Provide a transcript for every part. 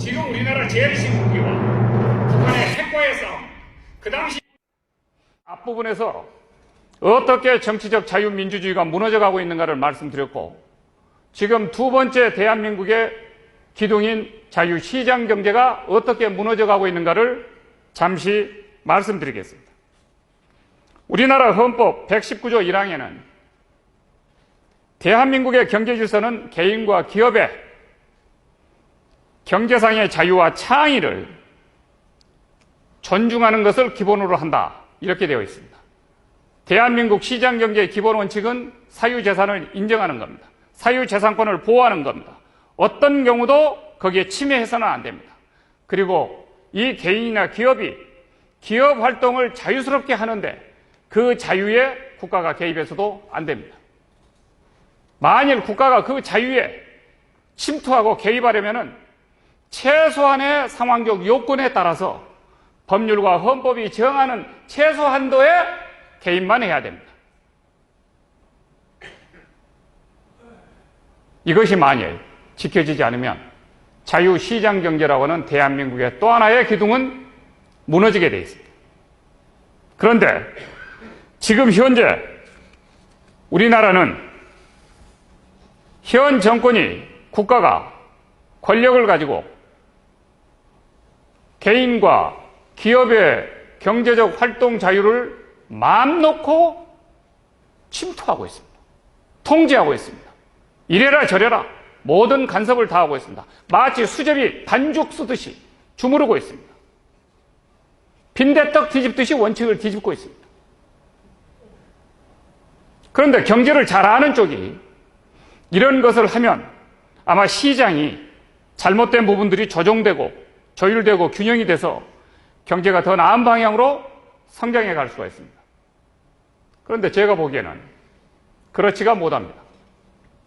지금 우리나라 제일 신국기와 북한의 싸움, 그 당시 앞부분에서 어떻게 정치적 자유민주주의가 무너져가고 있는가를 말씀드렸고 지금 두 번째 대한민국의 기둥인 자유시장 경제가 어떻게 무너져가고 있는가를 잠시 말씀드리겠습니다. 우리나라 헌법 119조 1항에는 대한민국의 경제 질서는 개인과 기업의 경제상의 자유와 창의를 존중하는 것을 기본으로 한다. 이렇게 되어 있습니다. 대한민국 시장 경제의 기본 원칙은 사유재산을 인정하는 겁니다. 사유재산권을 보호하는 겁니다. 어떤 경우도 거기에 침해해서는 안 됩니다. 그리고 이 개인이나 기업이 기업 활동을 자유스럽게 하는데 그 자유에 국가가 개입해서도 안 됩니다. 만일 국가가 그 자유에 침투하고 개입하려면은 최소한의 상황적 요건에 따라서 법률과 헌법이 정하는 최소한도의 개입만 해야 됩니다. 이것이 만일 지켜지지 않으면 자유시장 경제라고 하는 대한민국의 또 하나의 기둥은 무너지게 되어 있습니다. 그런데 지금 현재 우리나라는 현 정권이 국가가 권력을 가지고 개인과 기업의 경제적 활동 자유를 마음 놓고 침투하고 있습니다. 통제하고 있습니다. 이래라 저래라 모든 간섭을 다 하고 있습니다. 마치 수제비 반죽 쓰듯이 주무르고 있습니다. 빈대떡 뒤집듯이 원칙을 뒤집고 있습니다. 그런데 경제를 잘 아는 쪽이 이런 것을 하면 아마 시장이 잘못된 부분들이 조정되고 조율되고 균형이 돼서 경제가 더 나은 방향으로 성장해 갈 수가 있습니다. 그런데 제가 보기에는 그렇지가 못합니다.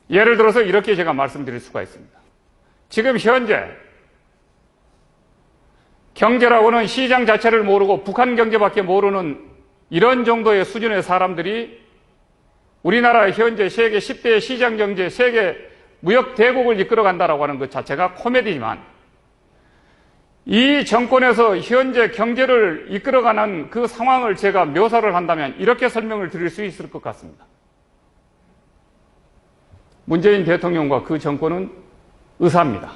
예를 들어서 이렇게 제가 말씀드릴 수가 있습니다. 지금 현재 경제라고는 시장 자체를 모르고 북한 경제밖에 모르는 이런 정도의 수준의 사람들이 우리나라 현재 세계 10대 시장 경제, 세계 무역 대국을 이끌어 간다라고 하는 것 자체가 코미디지만 이 정권에서 현재 경제를 이끌어가는 그 상황을 제가 묘사를 한다면 이렇게 설명을 드릴 수 있을 것 같습니다. 문재인 대통령과 그 정권은 의사입니다.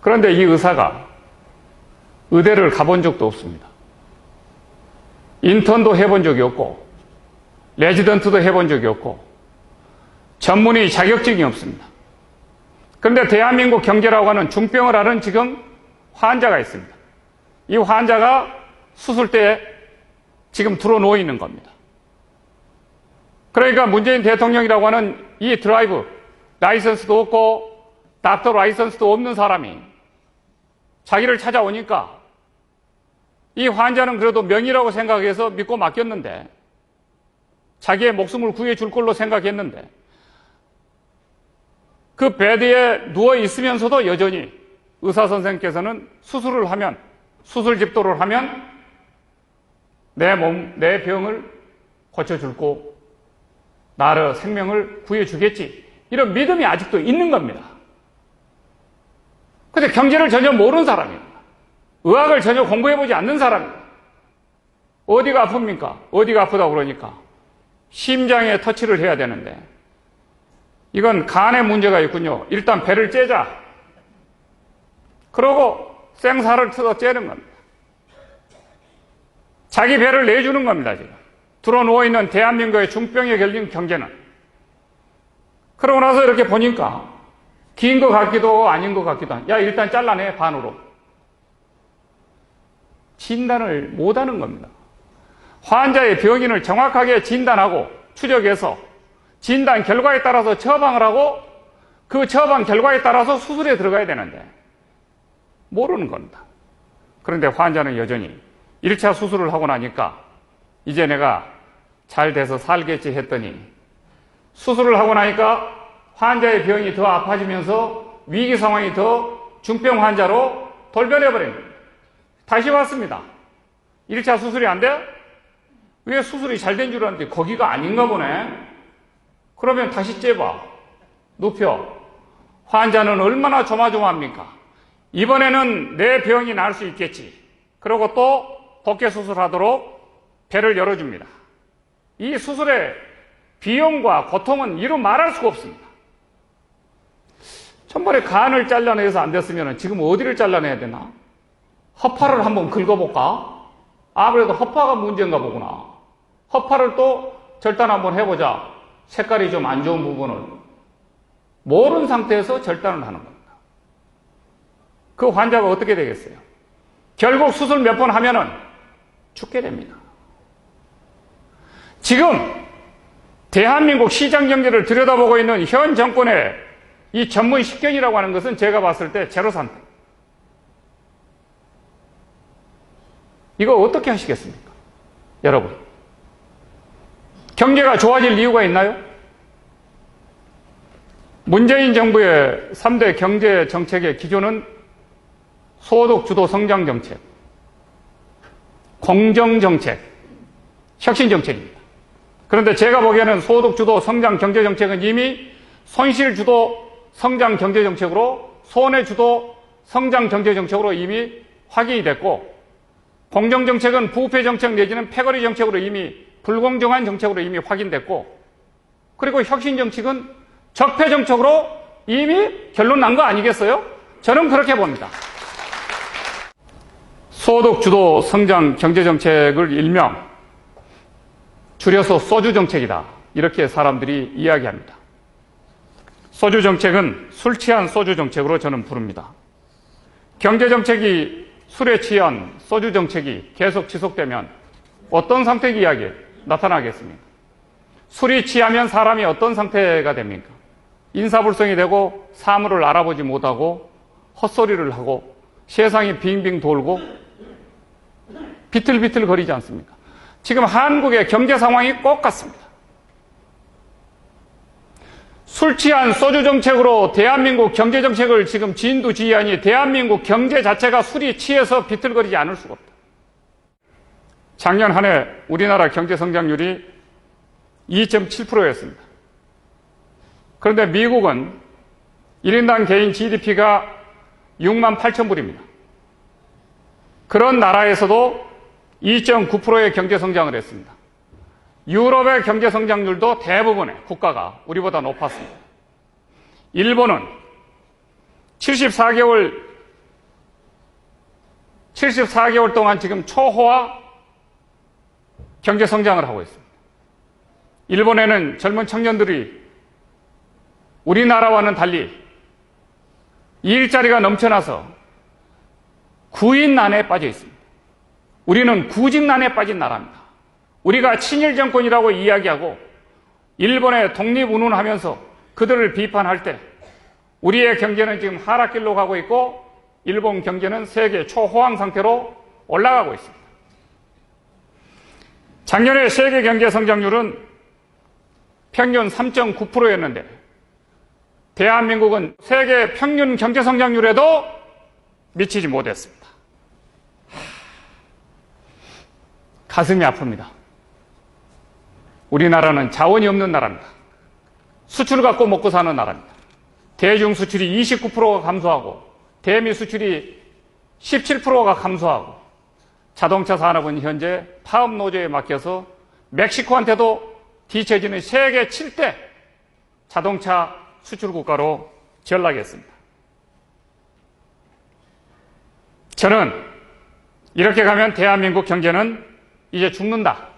그런데 이 의사가 의대를 가본 적도 없습니다. 인턴도 해본 적이 없고, 레지던트도 해본 적이 없고, 전문의 자격증이 없습니다. 그런데 대한민국 경제라고 하는 중병을 앓은 지금 환자가 있습니다. 이 환자가 수술대에 지금 들어 놓여 있는 겁니다. 그러니까 문재인 대통령이라고 하는 이 드라이브 라이선스도 없고 닥터 라이선스도 없는 사람이 자기를 찾아오니까 이 환자는 그래도 명의라고 생각해서 믿고 맡겼는데 자기의 목숨을 구해줄 걸로 생각했는데 그 베드에 누워 있으면서도 여전히 의사 선생께서는 수술을 하면 수술 집도를 하면 내 몸, 내 병을 고쳐줄고 나를 생명을 구해주겠지. 이런 믿음이 아직도 있는 겁니다. 근데 경제를 전혀 모르는 사람입니다. 의학을 전혀 공부해보지 않는 사람입니다. 어디가 아픕니까? 어디가 아프다고 그러니까. 심장에 터치를 해야 되는데. 이건 간에 문제가 있군요. 일단 배를 째자. 그러고 생사를 뜯어 째는 겁니다. 자기 배를 내주는 겁니다, 지금. 들어 누워 있는 대한민국의 중병에 걸린 경제는. 그러고 나서 이렇게 보니까 긴 것 같기도 아닌 것 같기도 하고. 야, 일단 잘라내, 반으로. 진단을 못 하는 겁니다. 환자의 병인을 정확하게 진단하고 추적해서 진단 결과에 따라서 처방을 하고 그 처방 결과에 따라서 수술에 들어가야 되는데 모르는 겁니다. 그런데 환자는 여전히 1차 수술을 하고 나니까 이제 내가 잘 돼서 살겠지 했더니 수술을 하고 나니까 환자의 병이 더 아파지면서 위기 상황이 더 중병 환자로 돌변해 버립니다. 다시 왔습니다. 1차 수술이 안 돼? 왜 수술이 잘 된 줄 알았는데 거기가 아닌가 보네? 그러면 다시 째봐. 눕혀. 환자는 얼마나 조마조마합니까? 이번에는 내 병이 나을 수 있겠지. 그리고 또 복개 수술하도록 배를 열어줍니다. 이 수술의 비용과 고통은 이루 말할 수가 없습니다. 천번에 간을 잘라내서 안 됐으면 지금 어디를 잘라내야 되나? 허파를 한번 긁어볼까? 아무래도 허파가 문제인가 보구나. 허파를 또 절단 한번 해보자. 색깔이 좀 안 좋은 부분을. 모르는 상태에서 절단을 하는 겁니다. 그 환자가 어떻게 되겠어요? 결국 수술 몇 번 하면은 죽게 됩니다. 지금 대한민국 시장 경제를 들여다보고 있는 현 정권의 이 전문 식견이라고 하는 것은 제가 봤을 때 제로 상태. 이거 어떻게 하시겠습니까? 여러분. 경제가 좋아질 이유가 있나요? 문재인 정부의 3대 경제 정책의 기조는 소득 주도 성장 정책, 공정 정책, 혁신 정책입니다. 그런데 제가 보기에는 소득 주도 성장 경제 정책은 이미 손실 주도 성장 경제 정책으로 손해 주도 성장 경제 정책으로 이미 확인이 됐고 공정 정책은 부패 정책 내지는 패거리 정책으로 이미 불공정한 정책으로 이미 확인됐고 그리고 혁신 정책은 적폐 정책으로 이미 결론 난 거 아니겠어요? 저는 그렇게 봅니다. 소득 주도 성장 경제 정책을 일명 줄여서 소주 정책이다. 이렇게 사람들이 이야기합니다. 소주 정책은 술 취한 소주 정책으로 저는 부릅니다. 경제 정책이 술에 취한 소주 정책이 계속 지속되면 어떤 상태가 이야기 나타나겠습니까? 술이 취하면 사람이 어떤 상태가 됩니까? 인사불성이 되고 사물을 알아보지 못하고 헛소리를 하고 세상이 빙빙 돌고 비틀비틀 거리지 않습니까? 지금 한국의 경제 상황이 꼭 같습니다. 술 취한 소주 정책으로 대한민국 경제 정책을 지금 진두지휘하니 대한민국 경제 자체가 술이 취해서 비틀거리지 않을 수가 없다. 작년 한 해 우리나라 경제 성장률이 2.7%였습니다. 그런데 미국은 1인당 개인 GDP가 6만 8천 불입니다. 그런 나라에서도 2.9%의 경제 성장을 했습니다. 유럽의 경제 성장률도 대부분의 국가가 우리보다 높았습니다. 일본은 74개월 74개월 동안 지금 초호화 경제 성장을 하고 있습니다. 일본에는 젊은 청년들이 우리나라와는 달리 일자리가 넘쳐나서 구인난에 빠져 있습니다. 우리는 구직난에 빠진 나라입니다. 우리가 친일 정권이라고 이야기하고 일본에 독립운운하면서 그들을 비판할 때 우리의 경제는 지금 하락길로 가고 있고 일본 경제는 세계 초호황 상태로 올라가고 있습니다. 작년에 세계 경제 성장률은 평균 3.9%였는데 대한민국은 세계 평균 경제 성장률에도 미치지 못했습니다. 가슴이 아픕니다. 우리나라는 자원이 없는 나라입니다. 수출을 갖고 먹고 사는 나라입니다. 대중 수출이 29%가 감소하고 대미 수출이 17%가 감소하고 자동차 산업은 현재 파업 노조에 맡겨서 멕시코한테도 뒤처지는 세계 7대 자동차 수출 국가로 전락했습니다. 저는 이렇게 가면 대한민국 경제는 이제 죽는다.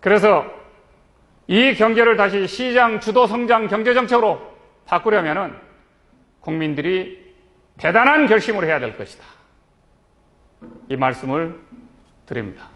그래서 이 경제를 다시 시장 주도 성장 경제 정책으로 바꾸려면은 국민들이 대단한 결심을 해야 될 것이다. 이 말씀을 드립니다.